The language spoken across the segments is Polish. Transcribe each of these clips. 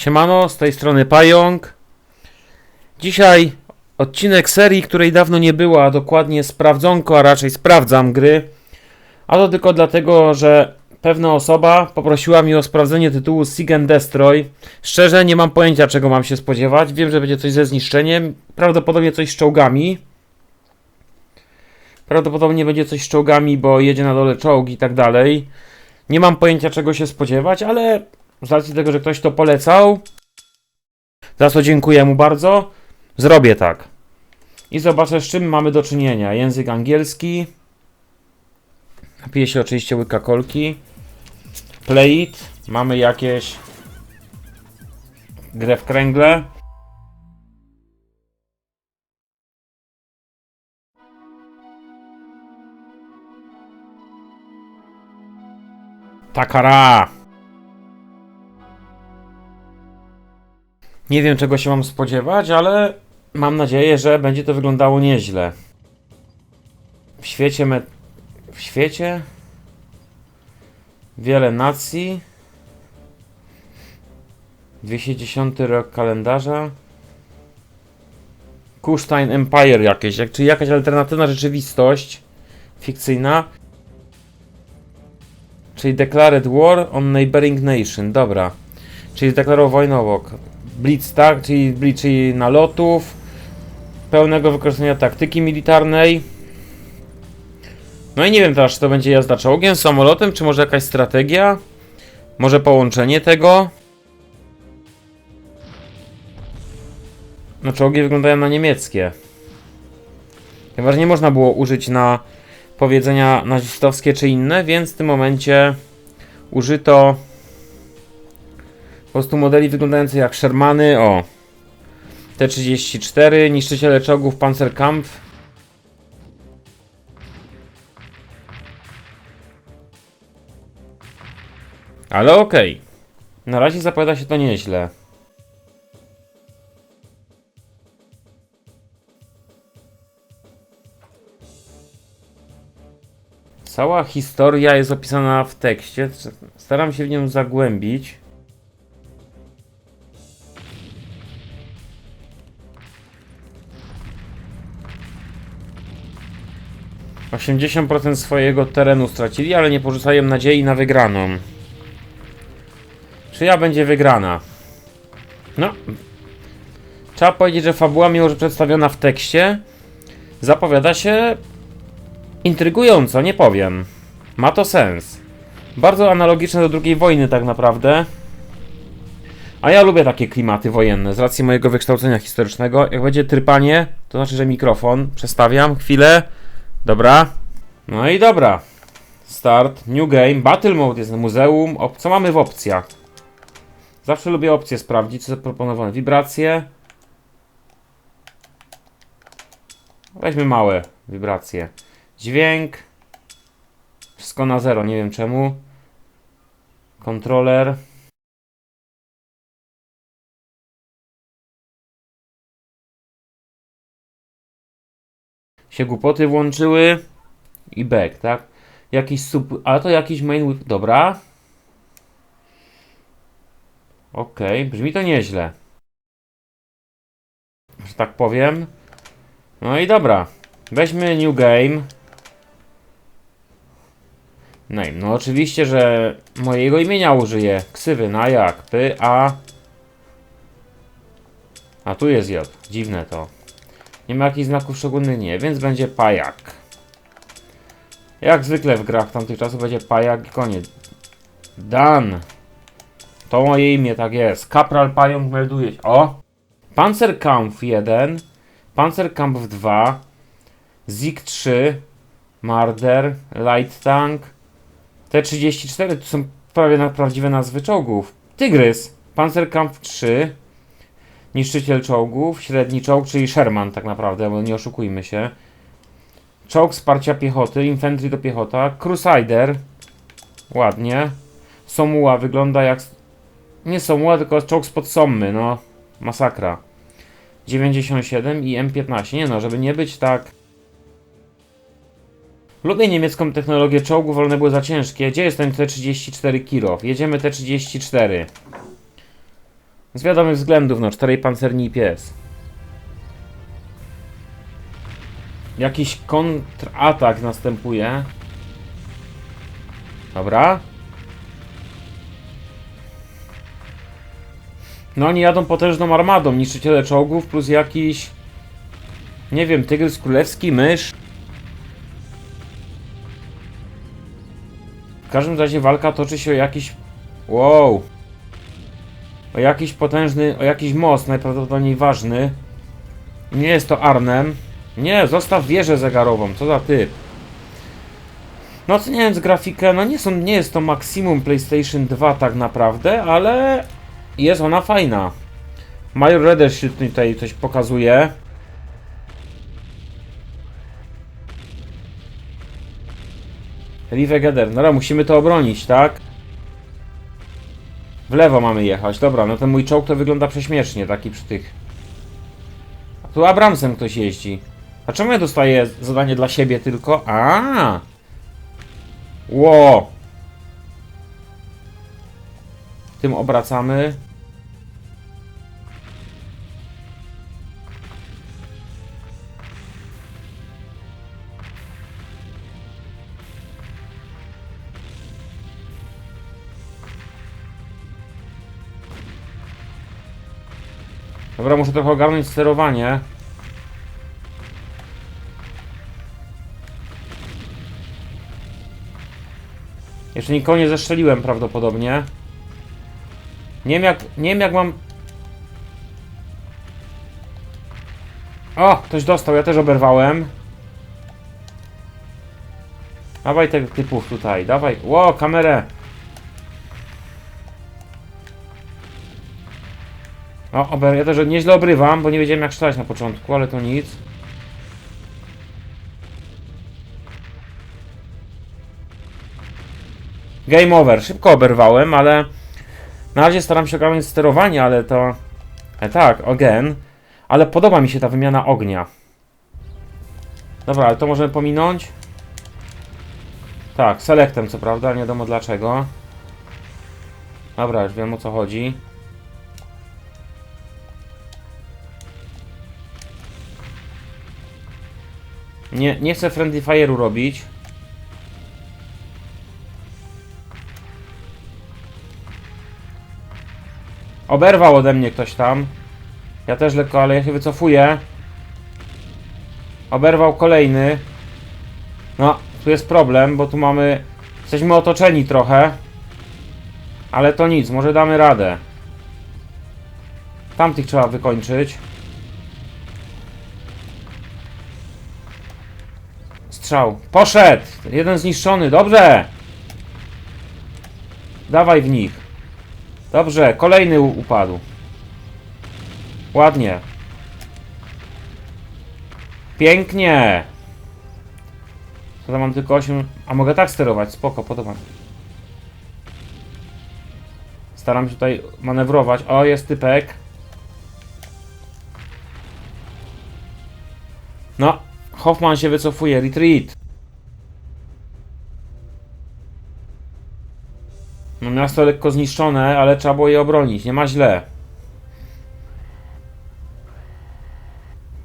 Siemano, z tej strony Pająk. Dzisiaj odcinek serii, której dawno nie było, a dokładnie sprawdzonko, a raczej sprawdzam gry. A to tylko dlatego, że pewna osoba poprosiła mnie o sprawdzenie tytułu Sig and Destroy. Szczerze nie mam pojęcia czego mam się spodziewać. Wiem, że będzie coś ze zniszczeniem, prawdopodobnie coś z czołgami. Prawdopodobnie będzie coś z czołgami, bo jedzie na dole czołg i tak dalej. Nie mam pojęcia czego się spodziewać, ale z racji tego, że ktoś to polecał, za co dziękuję mu bardzo, zrobię tak. I zobaczę, z czym mamy do czynienia. Język angielski. Napiję się oczywiście łyka kolki. Play it. Mamy jakieś grę w kręgle. Takara! Nie wiem czego się mam spodziewać, ale mam nadzieję, że będzie to wyglądało nieźle. W świecie me... w świecie? Wiele nacji. 210 rok kalendarza. Kuszstein Empire jakieś, jak, czyli jakaś alternatywna rzeczywistość fikcyjna. Czyli Declared War on Neighboring Nation, dobra. Czyli zdeklarował wojnę obok Blitz, tak? Czyli, czyli nalotów, pełnego wykorzystania taktyki militarnej. No i nie wiem teraz, czy to będzie jazda czołgiem, samolotem, czy może jakaś strategia? Może połączenie tego? No czołgi wyglądają na niemieckie. Chyba, nie można było użyć na powiedzenia nazistowskie czy inne, więc w tym momencie użyto po prostu modeli wyglądające jak Shermany, o. T-34, niszczyciele czołgów Panzerkampf. Ale okej. Na razie zapowiada się to nieźle. Cała historia jest opisana w tekście. Staram się w nią zagłębić. 80% swojego terenu stracili, ale nie porzucają nadziei na wygraną. Czyja będzie wygrana? No. Trzeba powiedzieć, że fabuła, mimo że przedstawiona w tekście, zapowiada się intrygująco, nie powiem. Ma to sens. Bardzo analogiczne do II wojny, tak naprawdę. A ja lubię takie klimaty wojenne, z racji mojego wykształcenia historycznego. Jak będzie trypanie, to znaczy, że mikrofon przestawiam chwilę. Dobra. No i dobra. Start, new game, battle mode jest na muzeum. Op co mamy w opcjach? Zawsze lubię opcje sprawdzić, co zaproponowane. Wibracje. Weźmy małe wibracje. Dźwięk. Wszystko na zero, nie wiem czemu. Kontroler. Się głupoty włączyły i back, tak? Jakiś sub... A to jakiś main... Dobra. Okej, okay. brzmi to nieźle. Że tak powiem. No i dobra. Weźmy new game. Name. No oczywiście, że mojego imienia użyję. Ksywy na jak? Py, a... A tu jest J. Dziwne to. Nie ma jakichś znaków szczególnych, nie, więc będzie pajak. Jak zwykle w grach tamtych czasów będzie pajak i koniec. Dan. To moje imię, tak jest. Kapral Pająk melduje się. O! Panzerkampf 1, Panzerkampf 2, Zik 3, Marder, Light Tank, T-34, to są prawie na prawdziwe nazwy czołgów. Tygrys, Panzerkampf 3, Niszczyciel czołgów, średni czołg, czyli Sherman tak naprawdę, bo nie oszukujmy się. Czołg wsparcia piechoty, infantry to piechota, Crusader, ładnie. Somuła wygląda jak... Nie Somuła, tylko czołg spod Sommy, no. Masakra. 97 i M15, nie no, żeby nie być tak... Lubię niemiecką technologię czołgów, ale one były za ciężkie. Gdzie jest ten T-34 Kirow? Jedziemy T-34. Z wiadomych względów, no, czterej pancerni i pies. Jakiś kontratak następuje. Dobra. No oni jadą potężną armadą, niszczyciele czołgów plus jakiś... Nie wiem, tygrys królewski, mysz. W każdym razie walka toczy się o jakiś... Wow. O jakiś potężny, o jakiś most, najprawdopodobniej ważny. Nie jest to Arnem. Nie, zostaw wieżę zegarową, co za typ. No oceniając grafikę, no nie, są, nie jest to maksimum PlayStation 2 tak naprawdę, ale jest ona fajna. Major Redder się tutaj coś pokazuje. Rivegeder, no dobra, musimy to obronić, tak? W lewo mamy jechać, dobra, no ten mój czołg to wygląda prześmiesznie, taki przy tych. A tu Abramsem ktoś jeździ. A czemu ja dostaję zadanie dla siebie tylko? A. Ło. Tym obracamy. Dobra, muszę trochę ogarnąć sterowanie. Jeszcze nikogo nie zestrzeliłem prawdopodobnie. Nie wiem jak, nie wiem jak mam... O, ktoś dostał, ja też oberwałem. Dawaj tych typów tutaj, dawaj. Ło, kamerę. O, ober, ja też nieźle obrywam, bo nie wiedziałem jak strzelać na początku, ale to nic. Game over. Szybko oberwałem, ale na razie staram się ogarnąć sterowanie, ale to... E, tak, again. Ale podoba mi się ta wymiana ognia. Dobra, ale to możemy pominąć. Tak, selectem co prawda, nie wiadomo dlaczego. Dobra, już wiem o co chodzi. Nie, nie chcę friendly fire'u robić. Oberwał ode mnie ktoś tam. Ja też lekko, ale ja się wycofuję. Oberwał kolejny. No, tu jest problem, bo tu mamy... Jesteśmy otoczeni trochę. Ale to nic, może damy radę. Tamtych trzeba wykończyć. Strzał. Poszedł! Jeden zniszczony, dobrze! Dawaj w nich. Dobrze, kolejny upadł. Ładnie. Pięknie! To mam tylko 8. A mogę tak sterować, spoko, podoba mi. Staram się tutaj manewrować. O, jest typek. No, Hoffman się wycofuje, retreat. No miasto lekko zniszczone, ale trzeba było je obronić, nie ma źle.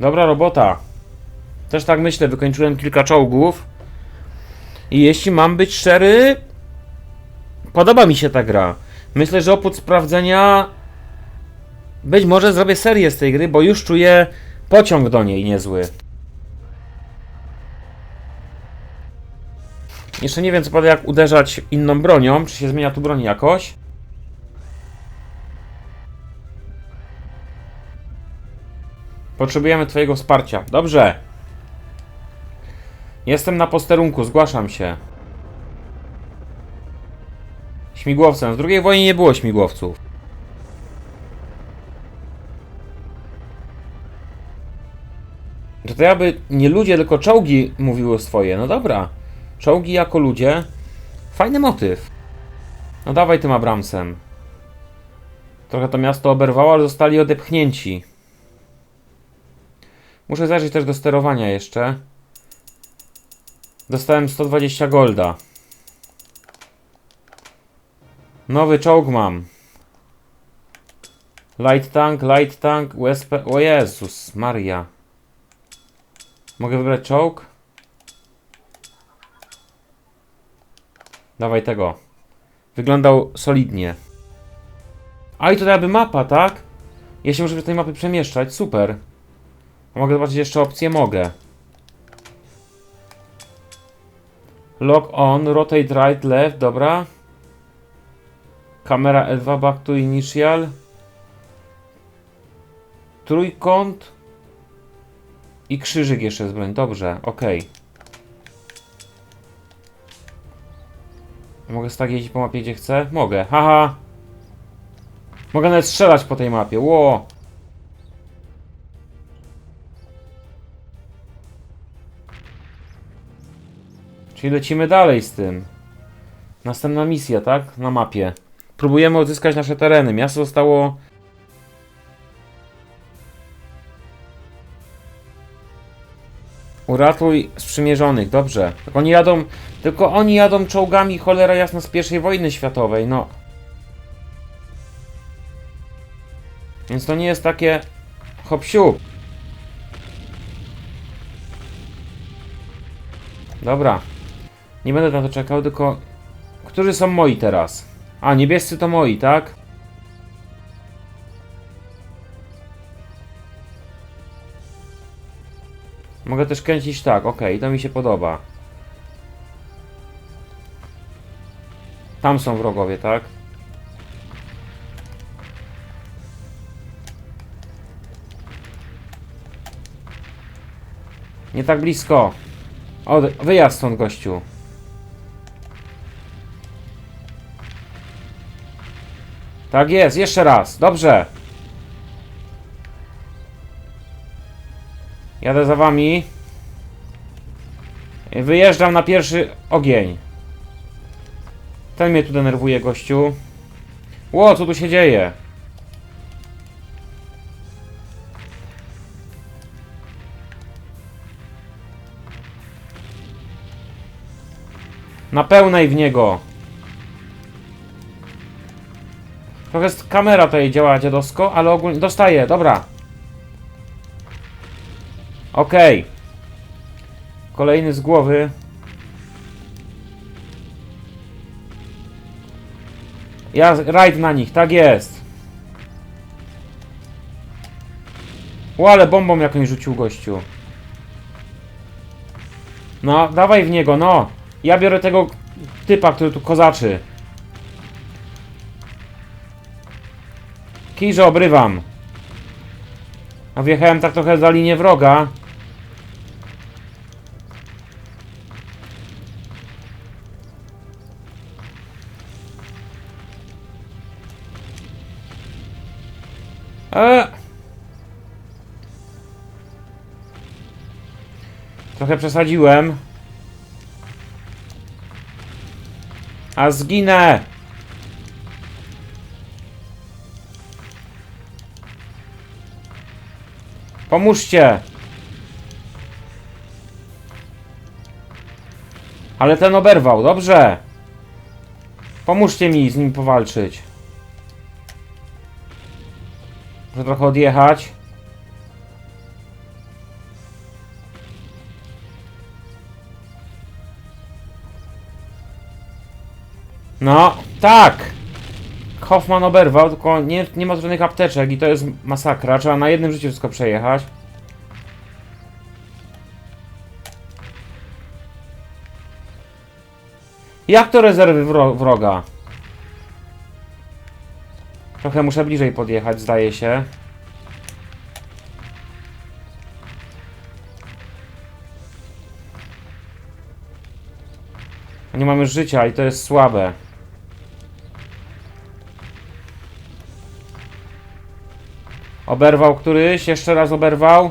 Dobra robota. Też tak myślę, wykończyłem kilka czołgów. I jeśli mam być szczery, podoba mi się ta gra. Myślę, że oprócz sprawdzenia być może zrobię serię z tej gry, bo już czuję pociąg do niej niezły. Jeszcze nie wiem co pada jak uderzać inną bronią, czy się zmienia tu broń jakoś. Potrzebujemy twojego wsparcia. Dobrze. Jestem na posterunku, zgłaszam się. Śmigłowcem. W II wojnie nie było śmigłowców. To, to jakby nie ludzie, tylko czołgi mówiły swoje. No dobra. Czołgi jako ludzie. Fajny motyw. No dawaj tym Abramsem. Trochę to miasto oberwało, ale zostali odepchnięci. Muszę zajrzeć też do sterowania jeszcze. Dostałem 120 golda. Nowy czołg mam. Light tank, light tank, USP. O Jezus, Maria. Mogę wybrać czołg? Dawaj tego. Wyglądał solidnie. A i to jakby mapa, tak? Ja się muszę w tej mapy przemieszczać, super. Mogę zobaczyć jeszcze opcję? Mogę. Lock on, rotate right, left, dobra. Kamera L2, back to initial. Trójkąt. I krzyżyk jeszcze z broń. Dobrze, okej. Mogę tak jeździć po mapie gdzie chcę? Mogę, haha. Mogę nawet strzelać po tej mapie, ło. Czyli lecimy dalej z tym. Następna misja, tak? Na mapie. Próbujemy odzyskać nasze tereny. Miasto zostało. Uratuj sprzymierzonych, dobrze. Tylko oni jadą. Tylko oni jadą czołgami cholera jasna z pierwszej wojny światowej, no. Więc to nie jest takie hop siup. Dobra. Nie będę na to czekał, tylko... Którzy są moi teraz? A, niebiescy to moi, tak? Mogę też kręcić tak, okej, to mi się podoba. Tam są wrogowie, tak? Nie tak blisko. O, wyjazd stąd, gościu. Tak jest, jeszcze raz. Dobrze. Jadę za wami. Wyjeżdżam na pierwszy ogień. Ten mnie tu denerwuje, gościu. Ło, co tu się dzieje? Na pełnej w niego. Trochę jest kamera tutaj działa dziadowsko, ale ogólnie... Dostaję, dobra. Okej. Kolejny z głowy. Ja rajd na nich, tak jest. O, ale bombą jakąś rzucił gościu. No, dawaj w niego, no. Ja biorę tego typa, który tu kozaczy. Kijże obrywam. A wjechałem tak trochę za linię wroga. E. Trochę przesadziłem. A zginę! Pomóżcie! Ale ten oberwał, dobrze! Pomóżcie mi z nim powalczyć. Muszę trochę odjechać. No, tak! Hoffman oberwał, tylko nie, nie ma żadnych apteczek i to jest masakra. Trzeba na jednym życiu wszystko przejechać. Jak to rezerwy wro wroga? Trochę muszę bliżej podjechać, zdaje się. Nie mamy życia i to jest słabe. Oberwał któryś, jeszcze raz oberwał.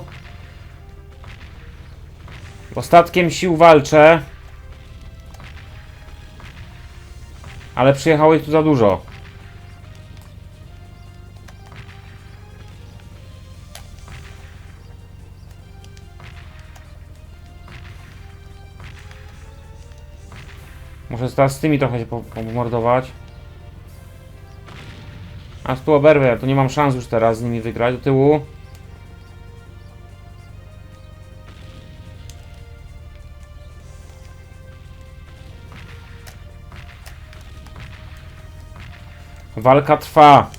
Ostatkiem sił walczę. Ale przyjechało ich tu za dużo. Muszę teraz z tymi trochę się po- pomordować. Aż tu oberwę, to nie mam szans już teraz z nimi wygrać. Do tyłu. Walka trwa.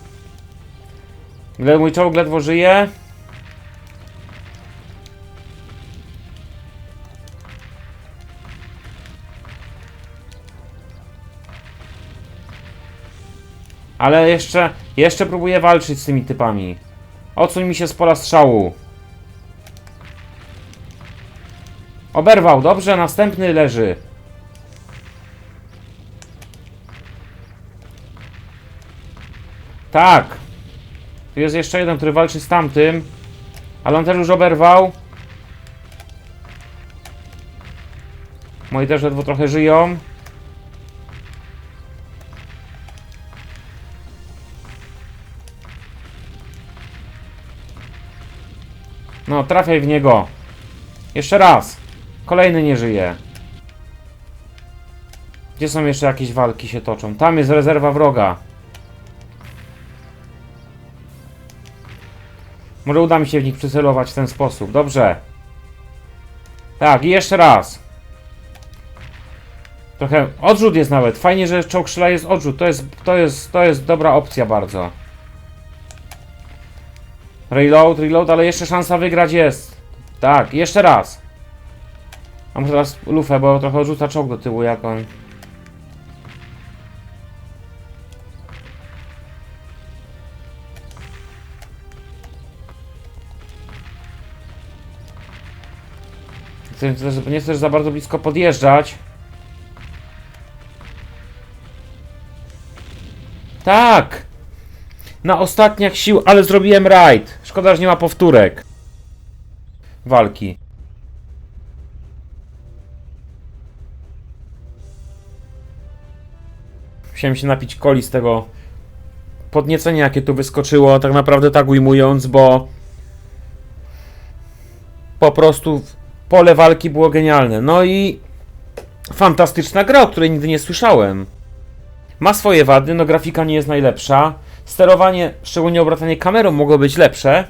Mój czołg ledwo żyje. Ale jeszcze, jeszcze próbuję walczyć z tymi typami. Odsuń mi się z pola strzału. Oberwał, dobrze, następny leży. Tak. Tu jest jeszcze jeden, który walczy z tamtym. Ale on też już oberwał. Moi też ledwo trochę żyją. No, trafiaj w niego. Jeszcze raz. Kolejny nie żyje. Gdzie są jeszcze jakieś walki się toczą? Tam jest rezerwa wroga. Może uda mi się w nich przycelować w ten sposób. Dobrze. Tak, i jeszcze raz. Trochę odrzut jest nawet. Fajnie, że czołg strzela jest odrzut. To jest, to jest, to jest dobra opcja bardzo. Reload, reload, ale jeszcze szansa wygrać jest. Tak, jeszcze raz. Mam teraz lufę, bo trochę odrzuca czołg do tyłu, jak on. Nie chcesz za bardzo blisko podjeżdżać. Tak! Na ostatniach sił, ale zrobiłem rajd. Szkoda, że nie ma powtórek. Walki. Musiałem się napić coli z tego podniecenia, jakie tu wyskoczyło, tak naprawdę tak ujmując, bo po prostu pole walki było genialne. No i fantastyczna gra, o której nigdy nie słyszałem. Ma swoje wady, no grafika nie jest najlepsza. Sterowanie, szczególnie obracanie kamerą mogło być lepsze.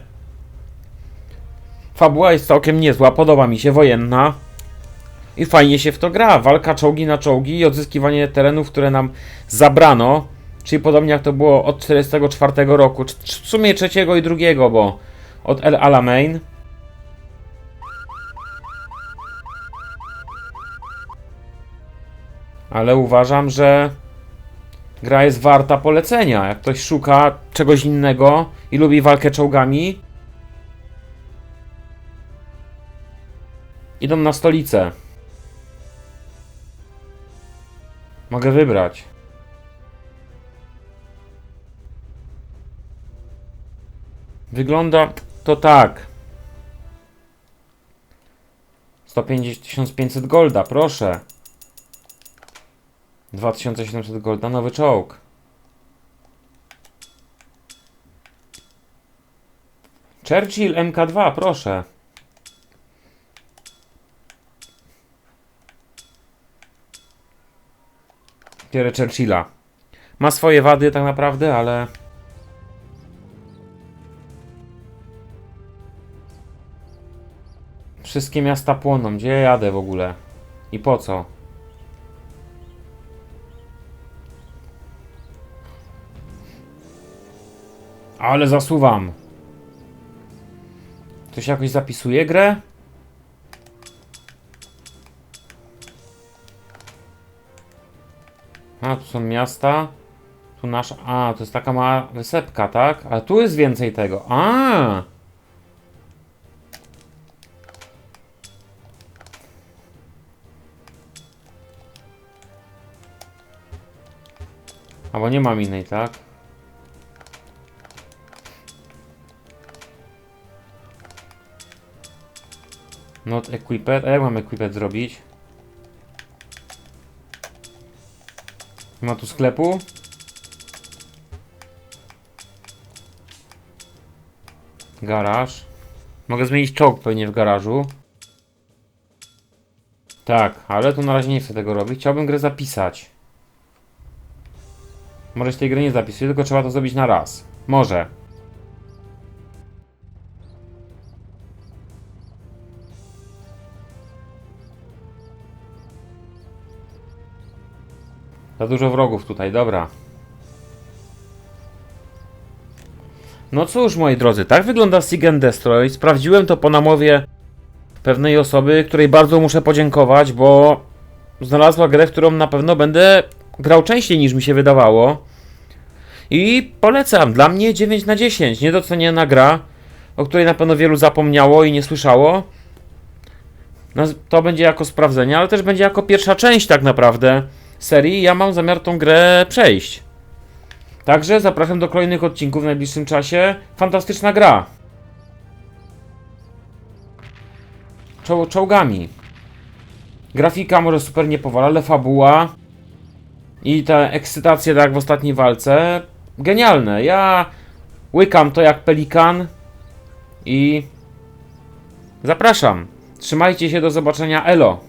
Fabuła jest całkiem niezła, podoba mi się, wojenna. I fajnie się w to gra. Walka czołgi na czołgi i odzyskiwanie terenów, które nam zabrano. Czyli podobnie jak to było od 1944 roku. W sumie trzeciego i drugiego, bo od El Alamein. Ale uważam, że gra jest warta polecenia. Jak ktoś szuka czegoś innego i lubi walkę czołgami, idą na stolicę. Mogę wybrać. Wygląda to tak. 150 1500 golda, proszę. 2700 golda, nowy czołg. Churchill MK2, proszę. Biorę Churchilla. Ma swoje wady tak naprawdę, ale... Wszystkie miasta płoną. Gdzie ja jadę w ogóle? I po co? Ale zasuwam. To się jakoś zapisuje grę? A, tu są miasta. Tu nasz. A, to jest taka mała wysepka, tak? A tu jest więcej tego. A! Albo nie mam innej, tak? Not equipped. A jak mam equipped zrobić? Nie ma tu sklepu? Garaż. Mogę zmienić czołg pewnie w garażu. Tak, ale tu na razie nie chcę tego robić. Chciałbym grę zapisać. Może się tej gry nie zapisuję, tylko trzeba to zrobić na raz. Może. Za dużo wrogów tutaj, dobra. No cóż, moi drodzy, tak wygląda Sig and Destroy. Sprawdziłem to po namowie pewnej osoby, której bardzo muszę podziękować, bo znalazła grę, którą na pewno będę grał częściej niż mi się wydawało. I polecam, dla mnie 9 na 10, niedoceniona gra, o której na pewno wielu zapomniało i nie słyszało. Naz- To będzie jako sprawdzenie, ale też będzie jako pierwsza część tak naprawdę serii. Ja mam zamiar tą grę przejść. Także zapraszam do kolejnych odcinków w najbliższym czasie. Fantastyczna gra. Czoł czołgami. Grafika może super nie powala, ale fabuła i ta ekscytacja tak w ostatniej walce genialne. Ja łykam to jak pelikan i zapraszam. Trzymajcie się, do zobaczenia. Elo.